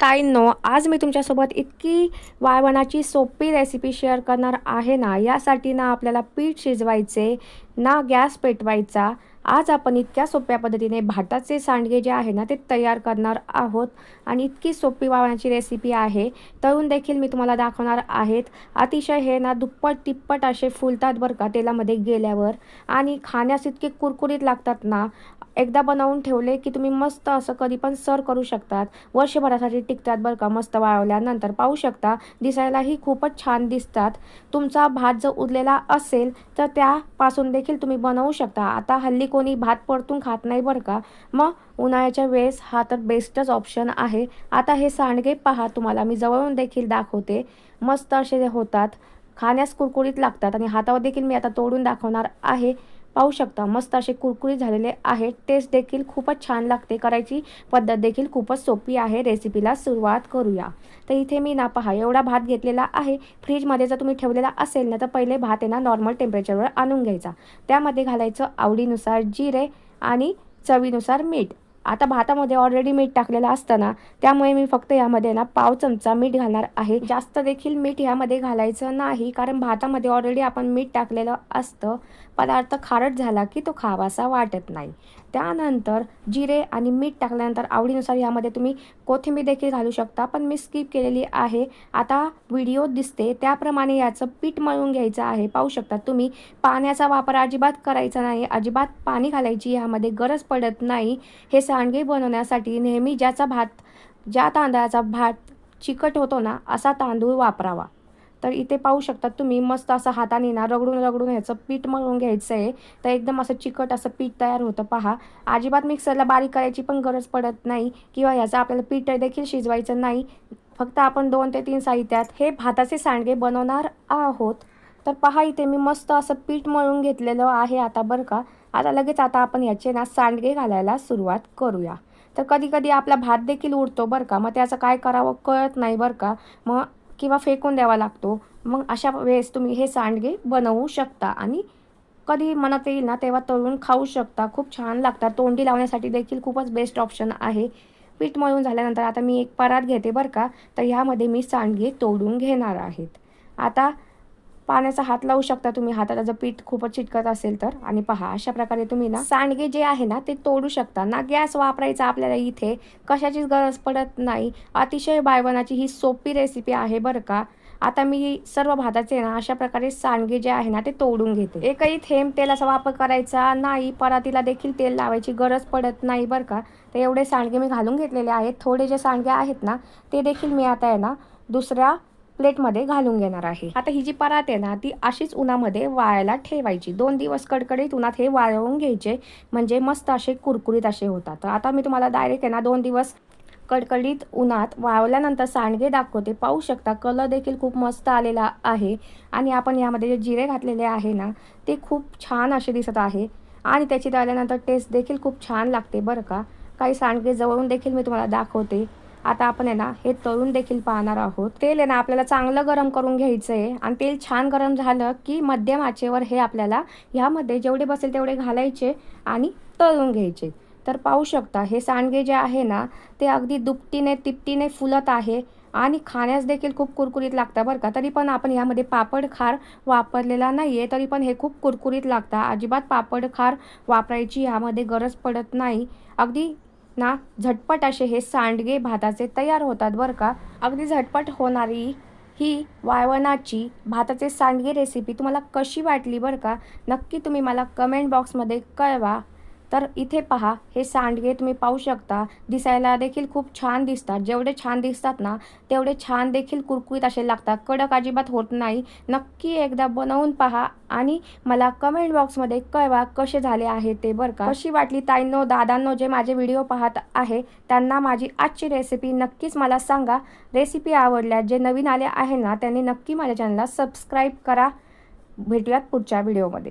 ताईंनो आज मी तुमच्यासोबत इतकी वाळवणाची सोपी रेसिपी शेअर करणार आहे ना यासाठी ना आपल्याला पीठ शिजवायचे ना गॅस पेटवायचा. आज आपण इतक्या सोप्या पद्धतीने भाताचे सांडगे जे आहे ना ते तयार करणार आहोत. आणि इतकी सोपी वाळवणाची रेसिपी आहे. तळून देखील मी तुम्हाला दाखवणार आहेत. अतिशय हे ना दुप्पट तिप्पट असे फुलतात बरं का तेलामध्ये गेल्यावर. आणि खाण्यास इतके कुरकुरीत लागतात ना एकदा बनवून ठेवले की तुम्ही मस्त असं कधी पण सर्व करू शकतात. वर्षभरासाठी टिकतात बरं का मस्त वाळवल्यानंतर. पाहू शकता दिसायलाही खूपच छान दिसतात. तुमचा भात जर उरलेला असेल तर त्यापासून देखील तुम्ही बनवू शकता. आता हल्ली कोणी भात परतून खात नाही बरं का. मग उन्हाळ्याच्या वेळेस हा तर बेस्टच ऑप्शन आहे. आता हे सांडगे पहा तुम्हाला मी जवळून देखील दाखवते. मस्त असे होतात. खाण्यास कुरकुरीत लागतात आणि हातावर देखील मी आता तोडून दाखवणार आहे. पाहू शकता. मस्त असे कुरकुरीत झालेले आहेत. टेस्ट देखील खूपच छान लागते. करायची पद्धत देखील खूपच सोपी आहे. रेसिपीला सुरुवात करूया. तर इथे मी ना पहा एवढा भात घेतलेला आहे. फ्रीजमध्ये जर तुम्ही ठेवलेला असेल ना तर पहिले भात आहे ना नॉर्मल टेम्परेचरवर आणून घ्यायचा. त्यामध्ये घालायचं आवडीनुसार जिरे आणि चवीनुसार मीठ. आता भातामध्ये ऑलरेडी मीठ टाकलेलं असतं ना त्यामुळे मी फक्त यामध्ये ना पाव चमचा मीठ घालणार आहे. जास्त देखील मीठ यामध्ये घालायचं नाही कारण भातामध्ये ऑलरेडी आपण मीठ टाकलेलं असतं. पदार्थ खारट झाला की तो खावासा वाटत नाही. त्यानंतर जिरे आणि मीठ टाकल्यानंतर आवडीनुसार यामध्ये तुम्ही कोथिंबीर देखील घालू शकता पण मी स्किप केलेली आहे. आता व्हिडिओ दिसते त्याप्रमाणे याचं पीठ मळून घ्यायचं आहे. पाहू शकता तुम्ही पाण्याचा वापर अजिबात करायचा नाही. अजिबात पाणी घालायची यामध्ये गरज पडत नाही. हे सांडगे बनवण्यासाठी नेहमी ज्याचा भात ज्या तांदळाचा भात चिकट होतो ना असा तांदूळ वापरावा. तर इथे पाहू शकतात तुम्ही मस्त असं हाताने ना रगडून रगडून ह्याचं पीठ मळून घ्यायचं आहे तर एकदम असं चिकट असं पीठ तयार होतं पहा. अजिबात मिक्सरला बारीक करायची पण गरज पडत नाही किंवा ह्याचं आपल्याला पीठ देखील शिजवायचं नाही. फक्त आपण दोन ते तीन साहित्यात हे भाताचे सांडगे बनवणार आहोत. तर पहा इथे मी मस्त असं पीठ मळून घेतलेलं आहे आता बरं का. आता लगेच आता आपण याचे ना सांडगे घालायला सुरुवात करूया. तर कधी कधी आपला भात देखील उडतो बरं का मग त्याचं काय करावं कळत नाही बरं का मग किंवा फेकून द्यावा लागतो. मग अशा वेळेस तुम्ही हे सांडगे बनवू शकता आणि कधी मनात येईल ना तेव्हा तळून खाऊ शकता. खूप छान लागतात. तोंडी लावण्यासाठी देखील खूपच बेस्ट ऑप्शन आहे. पीठ मळून झाल्यानंतर आता मी एक परात घेते बरं का तर ह्यामध्ये मी सांडगे तोडून घेणार आहेत. आता पाण्याचा हात लावू शकता तुम्ही. हाताला जर पीठ खूपच चिटकत असेल तर. आणि पहा अशा प्रकारे तुम्ही ना सांडगे जे आहे ना ते तोडू शकता. ना गॅस वापरायचा आपल्याला इथे. कशाचीच गरज पडत नाही. अतिशय बायवनाची ही सोपी रेसिपी आहे बरं का. आता मी सर्व भाताचे ना अशा प्रकारे सांडगे जे आहे ना ते तोडून घेते. एकही थेंब तेलाचा वापर करायचा नाही. परातीला देखील तेल लावायची गरज पडत नाही बरं का. तर एवढे सांडगे मी घालून घेतलेले आहेत. थोडे जे सांडगे आहेत ना ते देखील मी आता आहे ना दुसऱ्या प्लेटमध्ये घालून घेणार आहे. आता ही जी परात आहे ना ती अशीच उन्हामध्ये वाळायला ठेवायची. दोन दिवस कडकडीत उन्हात हे वाळवून घ्यायचे म्हणजे मस्त असे कुरकुरीत असे होतात. तर आता मी तुम्हाला डायरेक्ट आहे ना दोन दिवस कडकडीत उन्हात वाळवल्यानंतर सांडगे दाखवते. पाहू शकता कलर देखील खूप मस्त आलेला आहे. आणि आपण यामध्ये जे जिरे घातलेले आहे ना ते खूप छान असे दिसत आहे. आणि त्याची तळल्यानंतर टेस्ट देखील खूप छान लागते बरं का. काही सांडगे जवळून देखील मी तुम्हाला दाखवते. आता आपण आहे ना हे तळून देखील पाहणार आहोत. तेल आहे ना आपल्याला चांगलं गरम करून घ्यायचं आहे आणि तेल छान गरम झालं की मध्यम आचेवर हे आपल्याला ह्यामध्ये जेवढे बसेल तेवढे घालायचे आणि तळून घ्यायचे. तर पाहू शकता हे सांडगे जे आहे ना ते अगदी दुपटीने तिपटीने फुलत आहे आणि खाण्यास देखील खूप कुरकुरीत लागतं बरं का. तरी पण आपण यामध्ये पापड खार वापरलेला नाही आहे तरी पण हे खूप कुरकुरीत लागतं अजिबात पापड खार वापरायची यामध्ये गरज पडत नाही. अगदी ना झटपट असे हे सांडगे भाताचे तयार होतात बरं का. अगदी झटपट होणारी ही वाळवणाची भाताचे सांडगे रेसिपी तुम्हाला कशी वाटली बरं का नक्की तुम्ही मला कमेंट बॉक्समध्ये कळवा. तर इथे पहा हे सांडगे तुम्ही पाहू शकता. दिसायला देखील खूप छान दिसतात. जेवढे छान दिसतात ना तेवढे छान देखील कुरकुरीत असे लागतात. कडक अजिबात होत नाही. नक्की एकदा बनवून पहा आणि मला कमेंट बॉक्समध्ये कळवा कसे झाले आहे ते बरं का. कशी वाटली ताईंनो दादांनो जे माझे व्हिडिओ पाहत आहे त्यांना माझी आजची रेसिपी नक्कीच मला सांगा. रेसिपी आवडल्या जे नवीन आले आहे ना त्यांनी नक्की माझ्या चॅनलला सबस्क्राईब करा. भेटूयात पुढच्या व्हिडिओमध्ये